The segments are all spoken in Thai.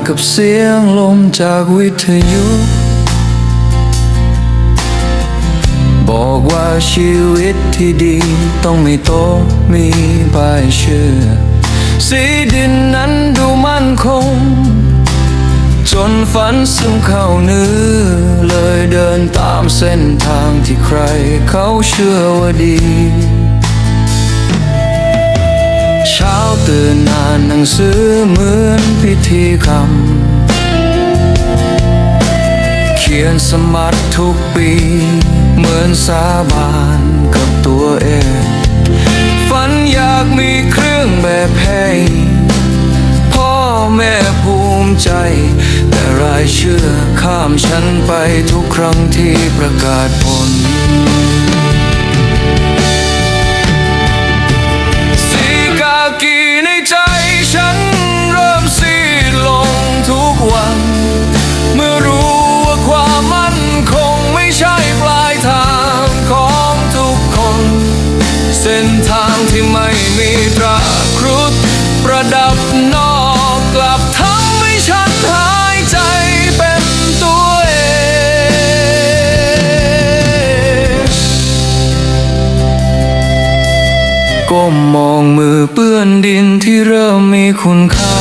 ากับเสียงลมจากวิทยุ บอกว่าชีวิตที่ดีต้องไม่โตะมีปลายเชื่อ สีดินนั้นดูมั่นคง จนฝันซึมเข้าเนื้อ เลยเดินตามเส้นทางที่ใครเขาเชื่อว่าดี ช้าตื่นอ่านหนังสือเหมือนพิธีกรรม เขียนสมัครทุกปี เหมือนสาบานกับตัวเอง ฝันอยากมีเครื่องแบบให้พ่อแม่ภูมิใจ แต่รายเชื่อข้ามฉันไปทุกครั้งที่ประกาศผล ไม่มีตราครุฑประดับนอกกลับทำให้ฉันหายใจเป็นตัวเอง ก้มมองมือเปื้อนดินที่เริ่มมีคุณค่า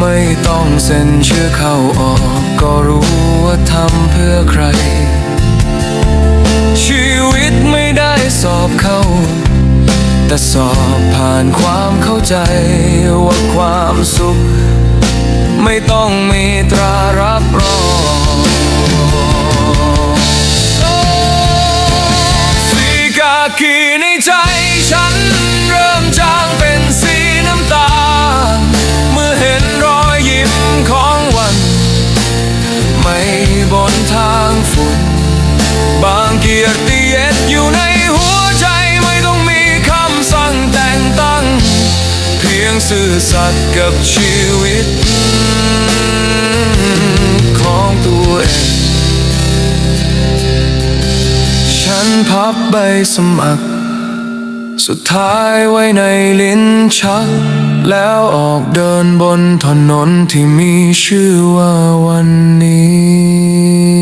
ไม่ต้องเซ็นชื่อเข้าออก ก็รู้ว่าทำเพื่อใคร ชีวิต สอบเข้า แต่สอบผ่านความเข้าใจว่าความสุข ไม่ต้องมีตรารับรองสีกากีในใจฉันเริ่มจางเป็นสีน้ำตา เมื่อเห็นรอยยิ้มของวัน ไม่บนทางฝุ่นบางเกียรติเย็ดอยู่ใน หัวใจไม่ต้องมีคำสั่งแต่งตั้ง เพียงซื่อสัตย์กับชีวิต ของตัวเอง ฉันพับใบสมัคร สุดท้ายไว้ในลิ้นชัก แล้วออกเดินบนถนนที่มีชื่อว่าวันนี้